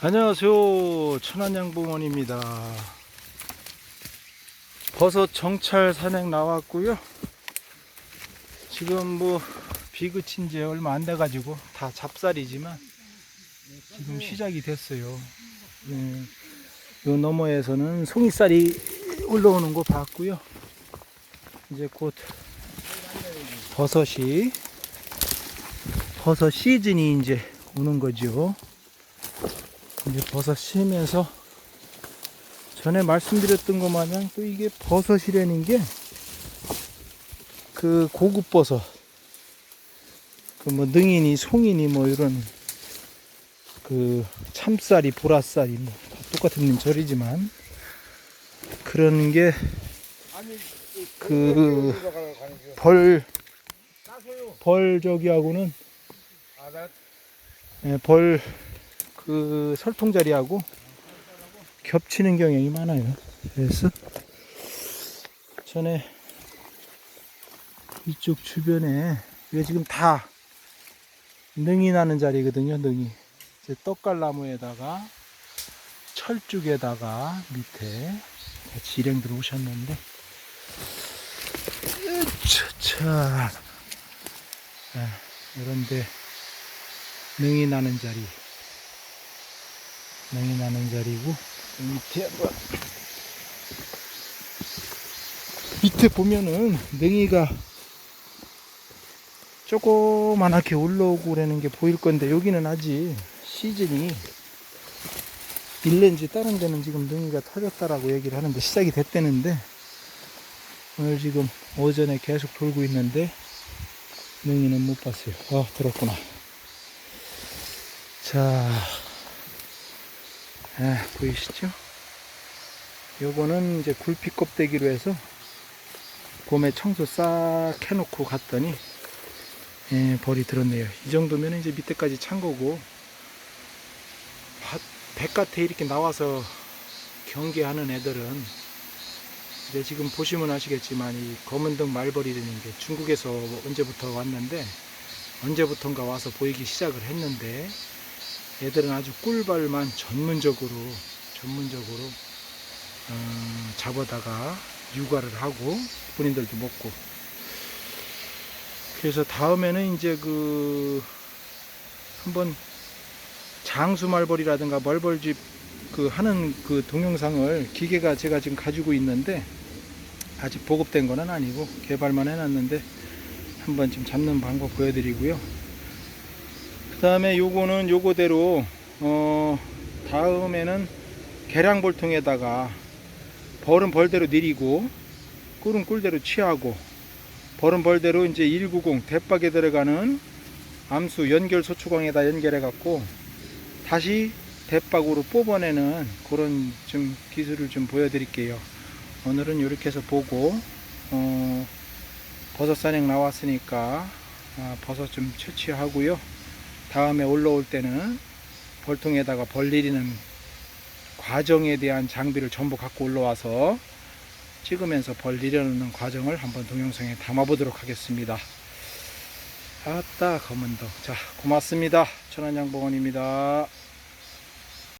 안녕하세요. 천안양봉원입니다. 버섯 정찰 산행 나왔고요. 지금 뭐 비 그친 지 얼마 안 돼 가지고 다 잡살이지만 지금 시작이 됐어요. 예, 요 너머에서는 송이살이 올라오는 거 봤고요. 이제 곧 버섯이 버섯 시즌이 이제 오는 거죠. 이제 버섯 심면서 전에 말씀드렸던 것 마냥 또 이게 버섯이라는 게 그 고급 버섯 그 뭐 능이니 송이니 뭐 이런 그 참쌀이 보라쌀이 뭐 다 똑같은 절이지만 그런 게 그 벌, 벌 저기하고는 예, 벌, 그 설통자리하고 겹치는 경향이 많아요. 그래서 전에 이쪽 주변에 이게 지금 다 능이 나는 자리거든요. 능이. 떡갈나무에다가 철쭉에다가 밑에 같이 일행들 오셨는데 차차 이런데 능이 나는 자리 능이 나는 자리고 그 밑에 한번 밑에 보면은 능이가 조그만하게 올라오고 그러는 게 보일 건데 여기는 아직 시즌이 일렌지 다른 데는 지금 능이가 터졌다라고 얘기를 하는데 시작이 됐다는데 오늘 지금 오전에 계속 돌고 있는데 능이는 못 봤어요. 아 들었구나. 자, 아, 보이시죠? 요거는 이제 굴피 껍데기로 해서 봄에 청소 싹 해놓고 갔더니 예, 벌이 들었네요. 이 정도면 이제 밑에까지 찬 거고 밭- 백밭에 이렇게 나와서 경계하는 애들은 이제 지금 보시면 아시겠지만 이 검은등 말벌이라는 게 중국에서 언제부터 왔는데 언제부턴가 와서 보이기 시작을 했는데 얘들은 아주 꿀벌만 전문적으로 전문적으로 어, 잡아다가 육아를 하고 본인들도 먹고 그래서 다음에는 이제 그 한번 장수 말벌이라든가 말벌집 그 하는 그 동영상을 기계가 제가 지금 가지고 있는데 아직 보급된 건 아니고 개발만 해놨는데 한번 좀 잡는 방법 보여드리고요. 그 다음에 요거는 요거대로 어 다음에는 계량 볼통에다가 벌은 벌대로 내리고 꿀은 꿀대로 취하고 벌은 벌대로 이제 190 대박에 들어가는 암수 연결 소추광에다 연결해 갖고 다시 대박으로 뽑아내는 그런 좀 기술을 좀 보여드릴게요. 오늘은 이렇게 해서 보고 어, 버섯 산행 나왔으니까 아, 버섯 좀 채취하고요. 다음에 올라올 때는 벌통에다가 벌 내리는 과정에 대한 장비를 전부 갖고 올라와서 찍으면서 벌 내려놓는 과정을 한번 동영상에 담아보도록 하겠습니다. 아따 검은덕. 자 고맙습니다. 천안양봉원입니다